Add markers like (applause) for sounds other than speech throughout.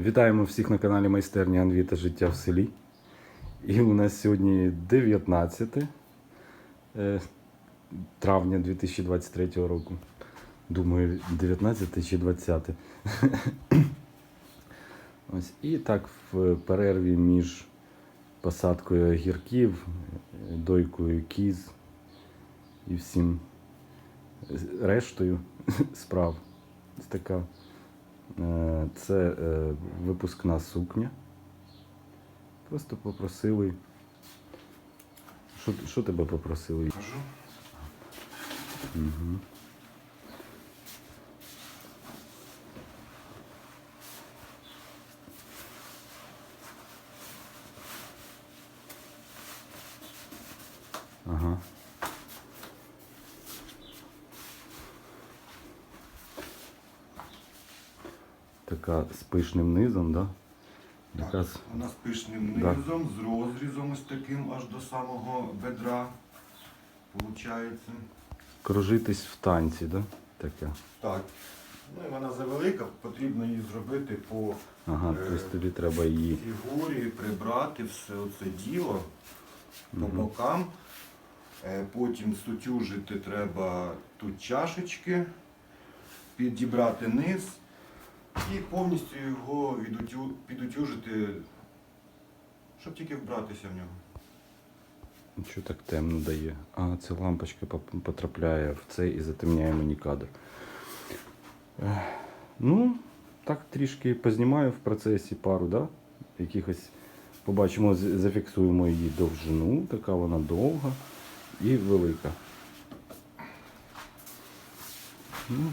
Вітаємо всіх на каналі Майстерня Анві та Життя в селі. І у нас сьогодні 19 е, травня 2023 року. Думаю, 19 чи 20. (coughs) Ось. І так в перерві між посадкою огірків, е, дойкою кіз і всім рештою (laughs) справ. Ось така Е, Це е, випускна сукня. Просто попросили. Що, що тебе попросили? Кажу. Угу. Ага. Така з пишним низом, да? Так, Якраз вона з пишним Да. низом, з розрізом ось таким аж до самого бедра. Получається. кружитись в танці, да? Таке. Так. Ну і вона завелика, потрібно її зробити по Ага, Е, тобто тобі треба її. фігурі, прибрати все оце діло по Мгм. бокам. Е, Потім сутюжити треба тут чашечки, підібрати низ і повністю його відутю- підутюжити, щоб тільки вбратися в нього. Що так темно дає? А, це лампочка потрапляє в це і затемняє мені кадр. Ну, так трішки познімаю в процесі пару, да? Якихось побачимо, зафіксуємо її довжину, така вона довга і велика. Ну,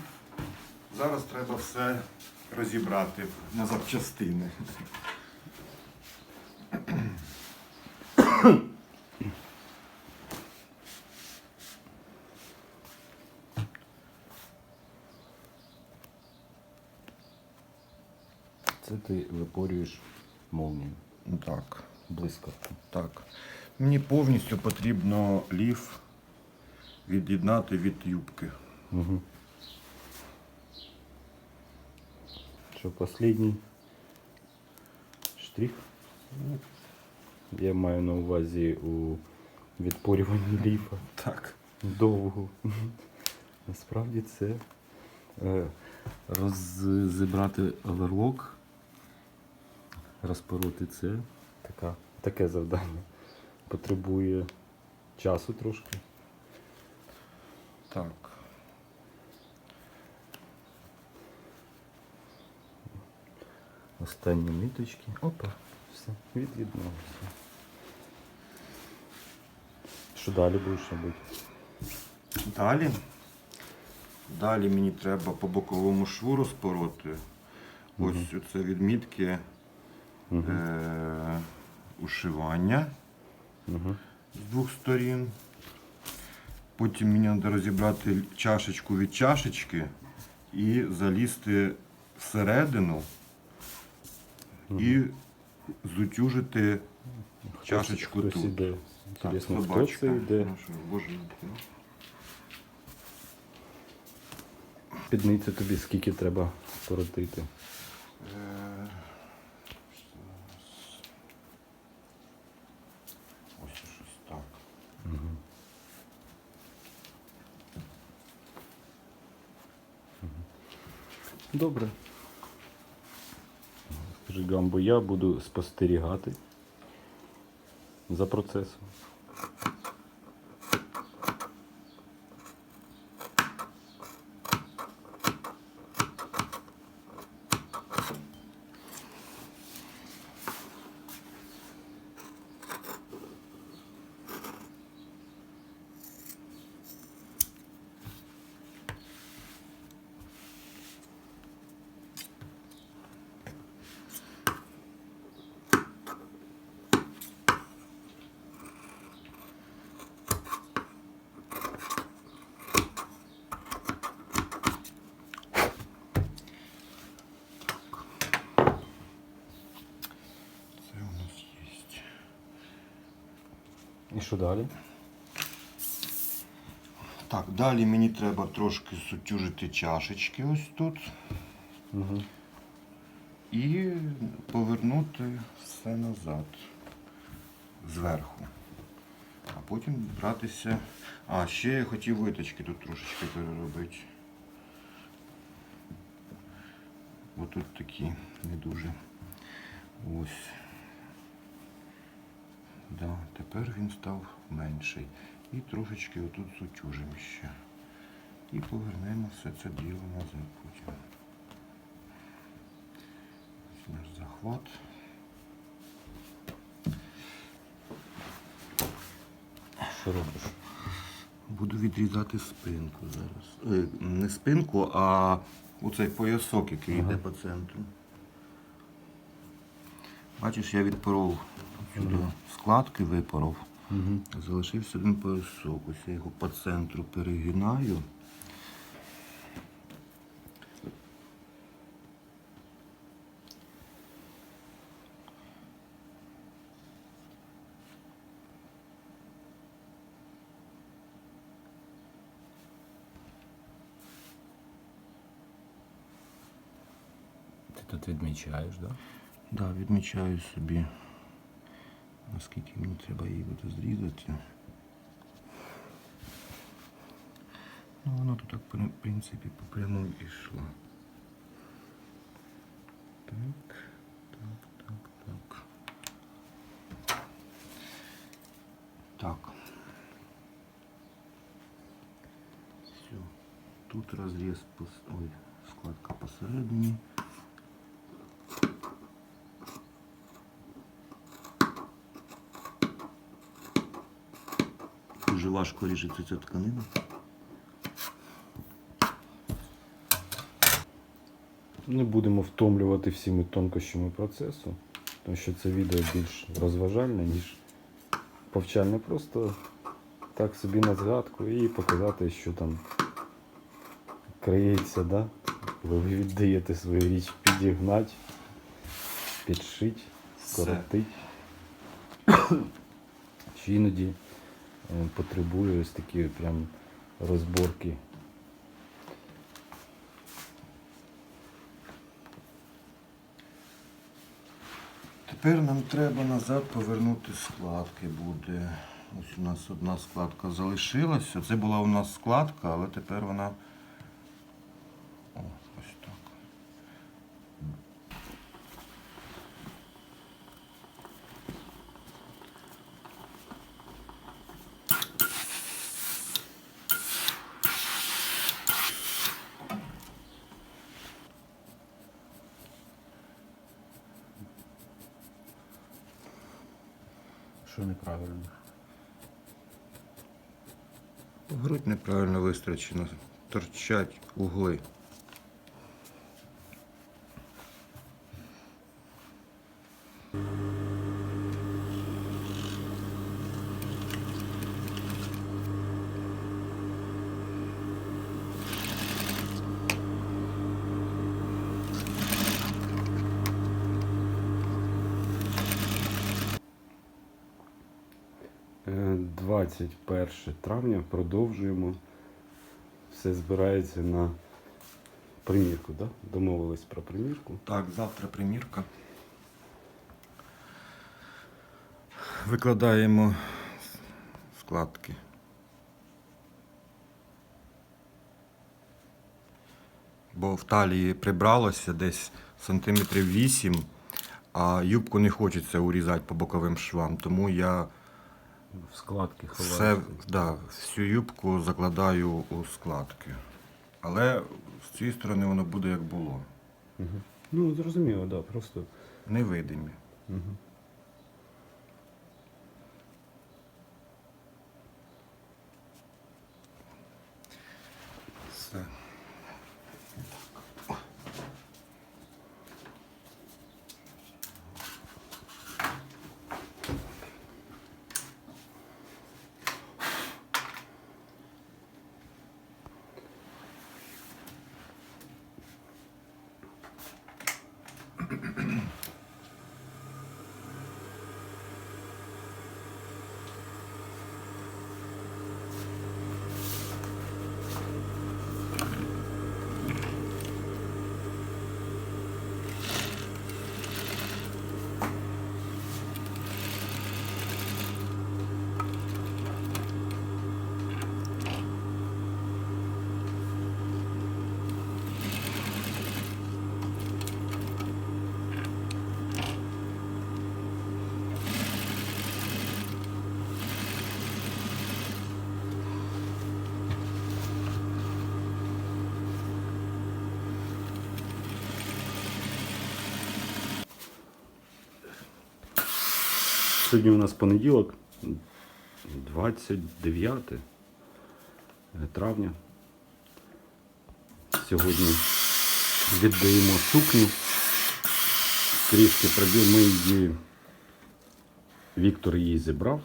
Зараз треба все розібрати на запчастини. це ти випорюєш молнію. Так, Блискавку. так. Мені повністю потрібно ліф від'єднати від юбки. Угу. Що, последній штрих? Я маю на увазі у відпорюванні ліфа Так. довго. Насправді це е, розібрати оверлок, розпороти це така, таке завдання. Потребує часу трошки. Так. Останні ниточки. Опа, все, від'єдналося. Що далі будеш робити? Далі. Далі мені треба по боковому шву розпороти. Ось це відмітки Угу. е- ушивання Угу. з двох сторін. Потім мені треба розібрати чашечку від чашечки і залізти всередину і зутюжити чашечку хтось тут. іде. Так, Інтересно, хто собачка. це йде? Що. Підницю тобі скільки треба коротити. Е, Ось щось так. Добре. Скажи, Гамбо, я буду спостерігати за процесом. Це у нас є. І що далі? Так, далі мені треба трошки сутюжити чашечки ось тут. Угу. і повернути все назад зверху. А потім братися. А, ще я хотів виточки тут трошечки переробити. Бо тут такі не дуже. Ось. Да, тепер він став менший. І трошечки отут сутюжимо ще. І повернемо все це діло назад потім. Ось наш захват. Що робиш? Буду відрізати спинку зараз. Е, не спинку, а оцей поясок, який йде по центру. Бачиш, я відпоров сюди складки випоров. Угу. Залишився один поясок. Ось я його по центру перегинаю. Ти тут відмічаєш, так? Да, відмічаю собі, наскільки мені треба її буде зрізати. Ну, воно тут так, в принципі, по прямому йшло. Так, так, так, так. Так. Все. Тут розріз, пос- ой, складка посередині. Дуже важко ріжеться ця тканина. Не будемо втомлювати всіми тонкощами процесу, тому що це відео більш розважальне, ніж повчальне. Просто так собі на згадку і показати, що там криється, да? коли ви віддаєте свою річ підігнати, підшити, скоротити. Чи іноді потребує ось такі прям розборки. Тепер нам треба назад повернути складки буде. Ось у нас одна складка залишилася. Це була у нас складка, але тепер вона. О, ось так. Що неправильно? Грудь неправильно вистрочена. Торчать угли. Е, 21 травня продовжуємо. Все збирається на примірку, да? Домовились про примірку. Так, завтра примірка. Викладаємо складки. Бо в талії прибралося десь сантиметрів 8, а юбку не хочеться урізати по боковим швам, тому я В складки все, да, всю юбку закладаю у складки. Але з цієї сторони воно буде як було. Угу. Ну, зрозуміло, да, просто. Невидимі. Угу. Сьогодні у нас понеділок, 29 травня. Сьогодні віддаємо сукню. Трішки пробіг, ми її. Віктор її зібрав.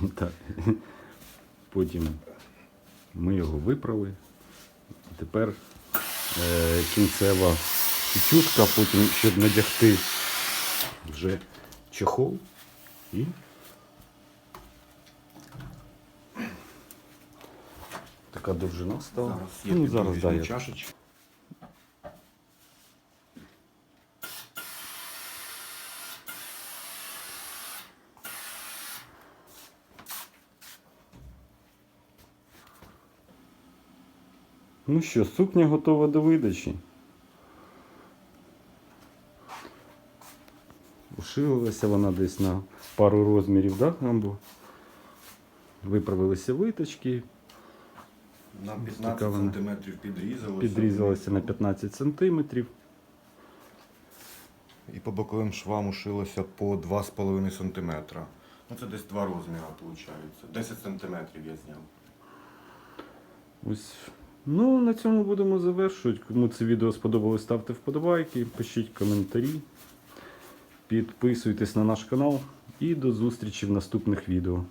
(laughs) Потім ми його виправили. Тепер е, кінцева пічушка, потім щоб надягти вже чехол і така довжина стала. Зараз я ну, зараз да, я чашечку. Ну що, сукня готова до видачі. Ушилася вона десь на пару розмірів, да, Амбо? Виправилися виточки, На 15 вона. сантиметрів підрізалося. підрізалася на 15 сантиметрів. І по боковим швам ушилося по 2,5 см. Ну це десь два розміри, виходить. 10 сантиметрів я зняв. Ось. Ну, на цьому будемо завершувати. Кому це відео сподобалось, ставте вподобайки, пишіть коментарі, підписуйтесь на наш канал і до зустрічі в наступних відео.